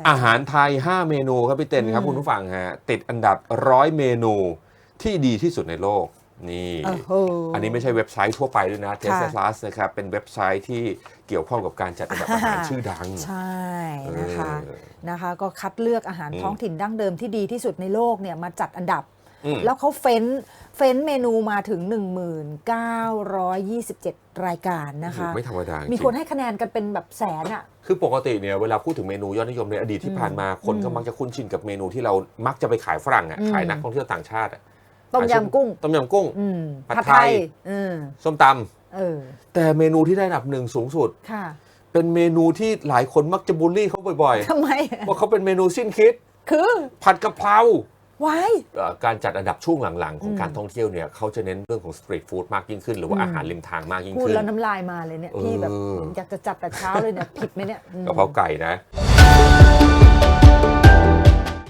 ช่อาหารไทย 5 เมนูครับพี่เต้นครับอืมคุณผู้ฟังฮะติดอันดับร้อยเมนูที่ดีที่สุดในโลกนี่โอ้โหอันนี้ไม่ใช่เว็บไซต์ทั่วไปด้วยนะ t e s ค่ะ t Plus นะครับ เป็นเว็บไซต์ที่เกี่ยวข้องกับการจัดอันดับอาหารชื่อดัง ใช่นะคะเออนะคะก็คัดเลือกอาหารอืมท้องถิ่นดั้งเดิมที่ดีที่สุดในโลกเนี่ยมาจัดอันดับอืมแล้วเขาเฟ้น เฟ้นเมนูมาถึง 1927 รายการนะคะ ไม่ธรรมดาจริงมีคนให้คะแนนกันเป็นแบบแสนอะคือปกติเนี่ยเวลาพูดถึงเมนูยอดนิยมในอดีตที่ผ่านมาคนก็อืมมักจะคุ้นชินกับเมนูที่เรามักจะไปขายฝรั่งอะอืมขายนักท่องเที่ยวต่างชาติอะต้มยำกุ้ง ต้มยำกุ้งอืมผัดผัดไทไทยยเออส้มตเออำแต่เมนูที่ได้อันดับหนึ่งสูงสุดค่ะเป็นเมนูที่หลายคนมักจะบูลลี่เขาบ่อยทำไมๆว่าเขาเป็นเมนูสิ้นคิด คือ ผัดกะเพรา วายเอ่อการจัดอันดับช่วงหลังๆ ของอืมการท่องเที่ยวเนี่ยเขาจะเน้นเรื่องของสตรีทฟู้ดมากยิ่งขึ้น หรือว่าอืมอาหารริมทางมากยิ่งพูดขึ้นแล้วน้ำลายมาเลยเนี่ยพี่แบบเอออยากจะจับแต่เช้าเลยเนี่ยผิดไหมเนี่ยอืมกะเพราไก่นะ